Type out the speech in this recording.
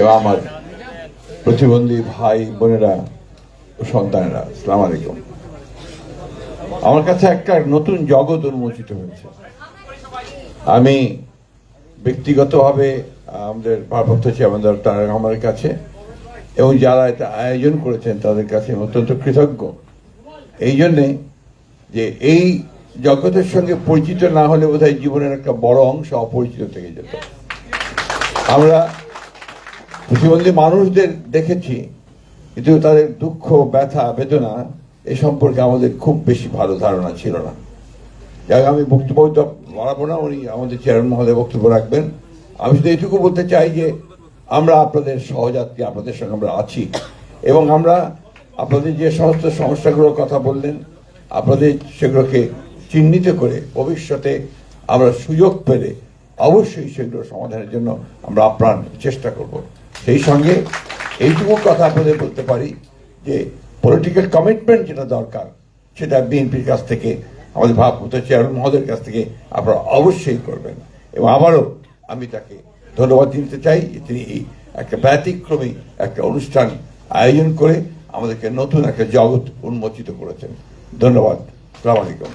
এবং আমার প্রতিবন্ধী ভাই, বোনেরা সন্তানেরা সালাম আলাইকুম। আমার কাছে একটা নতুন জগৎ উন্মোচিত হয়েছে। আমি ব্যক্তিগতভাবে আমাদের ভারপ্রাপ্ত চেয়ারম্যান তারেক রহমানের কাছে এবং যারা এটা আয়োজন করেছেন তাদের কাছে অত্যন্ত কৃতজ্ঞ। এই জন্যে যে এই জগতের সঙ্গে পরিচিত না হলে বোধহয় জীবনের একটা বড় অংশ অপরিচিত থেকে যেত। আমরা প্রতিবন্ধী মানুষদের দেখেছি, কিন্তু তাদের দুঃখ, ব্যথা, বেদনা, এ সম্পর্কে আমাদের খুব বেশি ভালো ধারণা ছিল না। যাই আমি বক্তব্য বাড়াবো না, উনি আমাদের চেয়ারম্যান মহোদয় বক্তব্য রাখবেন। আমি শুধু এইটুকু বলতে চাই যে, আমরা আপনাদের সহযাত্রী, আপনাদের সঙ্গে আমরা আছি। এবং আমরা আপনাদের যে সমস্ত সমস্যাগুলোর কথা বললেন, আপনাদের সেগুলোকে চিহ্নিত করে ভবিষ্যতে আমরা সুযোগ পেলে অবশ্যই সেগুলো সমাধানের জন্য আমরা আপ্রাণ চেষ্টা করব। সেই সঙ্গে এইটুকু কথা আপনাদের বলতে পারি যে পলিটিক্যাল কমিটমেন্ট যেটা দরকার, সেটা বিএনপির কাছ থেকে, আমাদের ভারপ্রাপ্ত চেয়ারম্যান মহোদয়ের কাছ থেকে আপনারা অবশ্যই করবেন। এবং আবারও আমি তাকে ধন্যবাদ দিতে চাই যে তিনি এই একটা ব্যতিক্রমী একটা অনুষ্ঠান আয়োজন করে আমাদেরকে নতুন একটা জগৎ উন্মোচিত করেছেন। ধন্যবাদ। সালাম আলাইকুম।